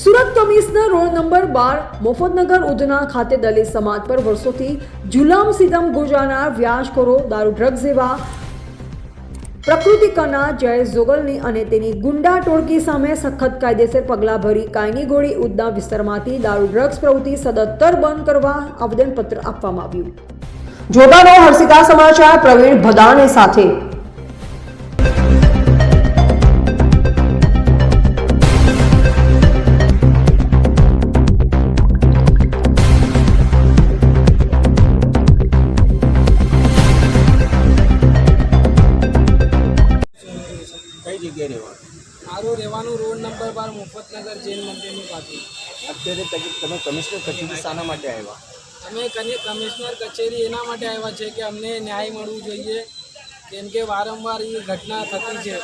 Surat commissioner road number બાર મફતનગર ઉધના ખાતે દલિત સમાજ પર વર્ષોથી જુલામ સીધમ ગુજારનાર વ્યાજખોરો, દારૂ, ડ્રગ્સ જેવા પ્રકૃતિ કરનાર જયેશ જોગલની અને તેની ગુંડા ટોળકી સામે સખત કાયદેસર પગલાં ભરી કાયની ગોળી ઉદના વિસ્તારમાંથી દારૂ, ડ્રગ્સ પ્રવૃત્તિ સદંતર બંધ કરવા આવેદનપત્ર આપવામાં આવ્યું. જોગાનો હર્ષિકા સમાચાર પ્રવીણ ભદાણે સાથે. કઈ જગ્યાએ રહેવાનું? મારું રહેવાનું રોડ નંબર બાર મુફતનગર જૈન મંદિરની પાછળ અત્યારે તમે કમિશનર કચેરી શાના માટે આવ્યા? અમે કની કમિશનર કચેરી એના માટે આવ્યા છે કે અમને ન્યાય મળવું જોઈએ. કેમ કે વારંવાર એ ઘટના થતી છે.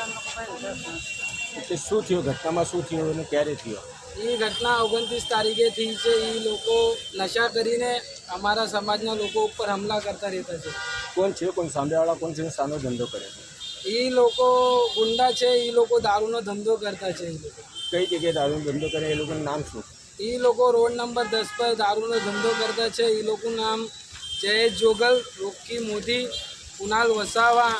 એટલે શું થયું? ઘટનામાં શું થયું અને ક્યારે થયો? એ ઘટના ઓગણત્રીસ તારીખે થઈ છે. એ લોકો નશા કરીને અમારા સમાજના લોકો ઉપર હમલા કરતા રહેતા છે. કોણ છે? કોણ? સામેવાળા કોણ છે? સાનો ધંધો કરે છે? એ લોકો ગુંડા છે એ લોકો દારૂનો ધંધો કરતા છે. કઈ જગ્યાએ દારૂનો ધંધો કરે એ લોકોનું નામ શું? એ લોકો રોડ નંબર દસ પર દારૂનો ધંધો કરતા છે એ લોકોનું નામ જયેશ જોગલ રોકી મોદી કુનાલ વસાવા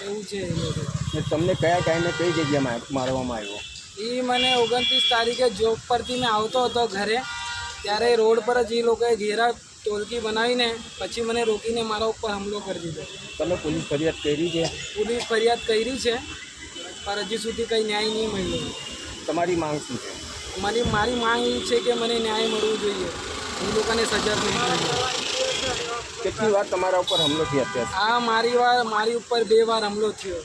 એવું છે એ લોકો. તમને કયા ટાઈમે કઈ જગ્યામાં મારવામાં આવ્યો? એ મને ઓગણત્રીસ તારીખે જોબ પરથી મેં આવતો હતો ઘરે ત્યારે રોડ પર જ એ લોકોએ ઘેરા ટોલકી બનાવીને પછી મને રોકીને મારા ઉપર હુમલો કરી દીધો. તમે પોલીસ ફરિયાદ કરી છે? પોલીસ ફરિયાદ કરી છે પણ હજી સુધી કંઈ ન્યાય નહીં મળ્યો. તમારી માંગ શું છે? મારી મારી માંગ એ છે કે મને ન્યાય મળવું જોઈએ. એ લોકોને સજા નહીં કેટલી વાર તમારા ઉપર હુમલો થયો હા આ મારી વાર મારી ઉપર બે વાર હુમલો થયો.